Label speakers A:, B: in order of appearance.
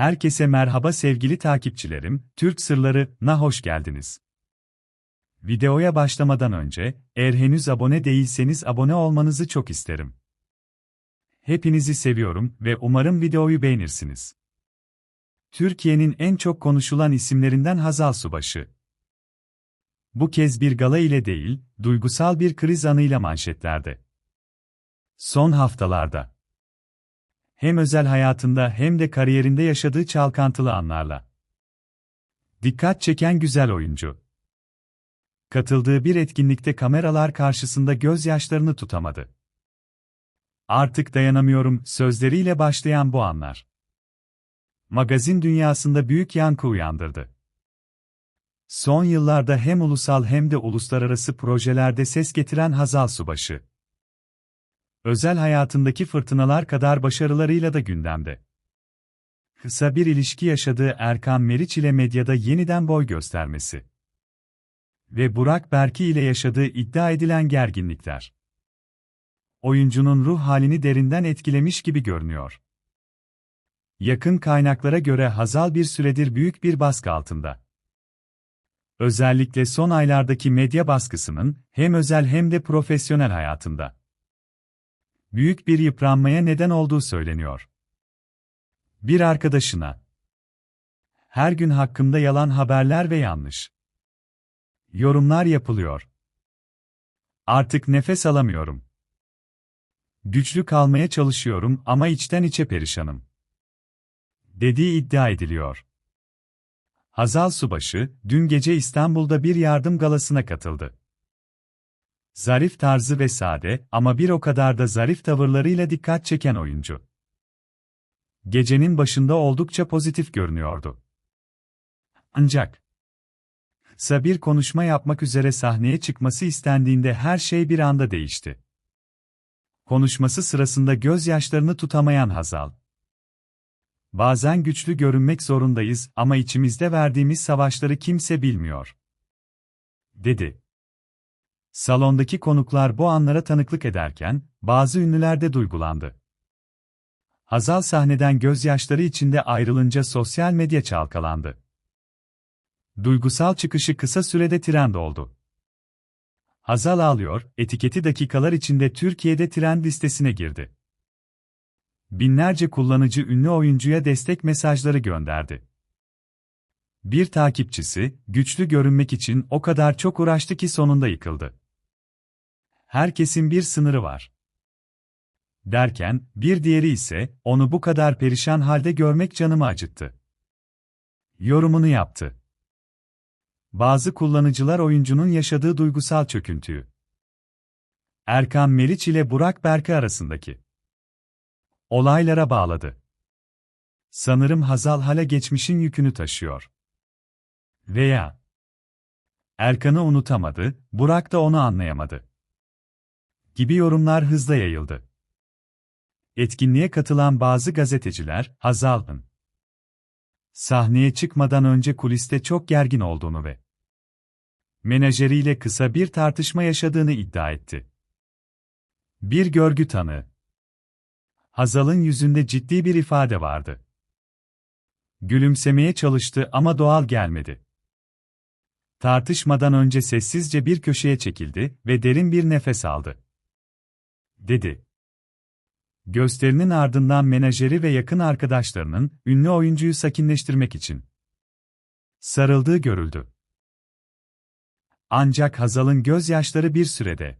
A: Herkese merhaba sevgili takipçilerim, Türk Sırları'na hoş geldiniz. Videoya başlamadan önce, eğer henüz abone değilseniz abone olmanızı çok isterim. Hepinizi seviyorum ve umarım videoyu beğenirsiniz. Türkiye'nin en çok konuşulan isimlerinden Hazal Subaşı. Bu kez bir gala ile değil, duygusal bir kriz anıyla manşetlerde. Son haftalarda hem özel hayatında hem de kariyerinde yaşadığı çalkantılı anlarla. Dikkat çeken güzel oyuncu. Katıldığı bir etkinlikte kameralar karşısında gözyaşlarını tutamadı. Artık dayanamıyorum sözleriyle başlayan bu anlar. Magazin dünyasında büyük yankı uyandırdı. Son yıllarda hem ulusal hem de uluslararası projelerde ses getiren Hazal Subaşı özel hayatındaki fırtınalar kadar başarılarıyla da gündemde. Kısa bir ilişki yaşadığı Erkan Meriç ile medyada yeniden boy göstermesi. Ve Burak Berki ile yaşadığı iddia edilen gerginlikler. Oyuncunun ruh halini derinden etkilemiş gibi görünüyor. Yakın kaynaklara göre Hazal bir süredir büyük bir baskı altında. Özellikle son aylardaki medya baskısının hem özel hem de profesyonel hayatında büyük bir yıpranmaya neden olduğu söyleniyor. Bir arkadaşına her gün hakkımda yalan haberler ve yanlış yorumlar yapılıyor. Artık nefes alamıyorum. Güçlü kalmaya çalışıyorum ama içten içe perişanım. Dediği iddia ediliyor. Hazal Subaşı, dün gece İstanbul'da bir yardım galasına katıldı. Zarif tarzı ve sade ama bir o kadar da zarif tavırlarıyla dikkat çeken oyuncu. Gecenin başında oldukça pozitif görünüyordu. Ancak kısa bir konuşma yapmak üzere sahneye çıkması istendiğinde her şey bir anda değişti. Konuşması sırasında gözyaşlarını tutamayan Hazal. Bazen güçlü görünmek zorundayız ama içimizde verdiğimiz savaşları kimse bilmiyor. Dedi. Salondaki konuklar bu anlara tanıklık ederken, bazı ünlüler de duygulandı. Hazal sahneden gözyaşları içinde ayrılınca sosyal medya çalkalandı. Duygusal çıkışı kısa sürede trend oldu. Hazal ağlıyor, etiketi dakikalar içinde Türkiye'de trend listesine girdi. Binlerce kullanıcı ünlü oyuncuya destek mesajları gönderdi. Bir takipçisi, güçlü görünmek için o kadar çok uğraştı ki sonunda yıkıldı. Herkesin bir sınırı var. Derken, bir diğeri ise, onu bu kadar perişan halde görmek canımı acıttı. Yorumunu yaptı. Bazı kullanıcılar oyuncunun yaşadığı duygusal çöküntüyü. Erkan Meriç ile Burak Berke arasındaki olaylara bağladı. Sanırım Hazal hala geçmişin yükünü taşıyor. Veya Erkan'ı unutamadı, Burak da onu anlayamadı gibi yorumlar hızla yayıldı. Etkinliğe katılan bazı gazeteciler, Hazal'ın sahneye çıkmadan önce kuliste çok gergin olduğunu ve menajeriyle kısa bir tartışma yaşadığını iddia etti. Bir görgü tanığı Hazal'ın yüzünde ciddi bir ifade vardı. Gülümsemeye çalıştı ama doğal gelmedi. Tartışmadan önce sessizce bir köşeye çekildi ve derin bir nefes aldı dedi. Gösterinin ardından menajeri ve yakın arkadaşlarının ünlü oyuncuyu sakinleştirmek için sarıldığı görüldü. Ancak Hazal'ın gözyaşları bir sürede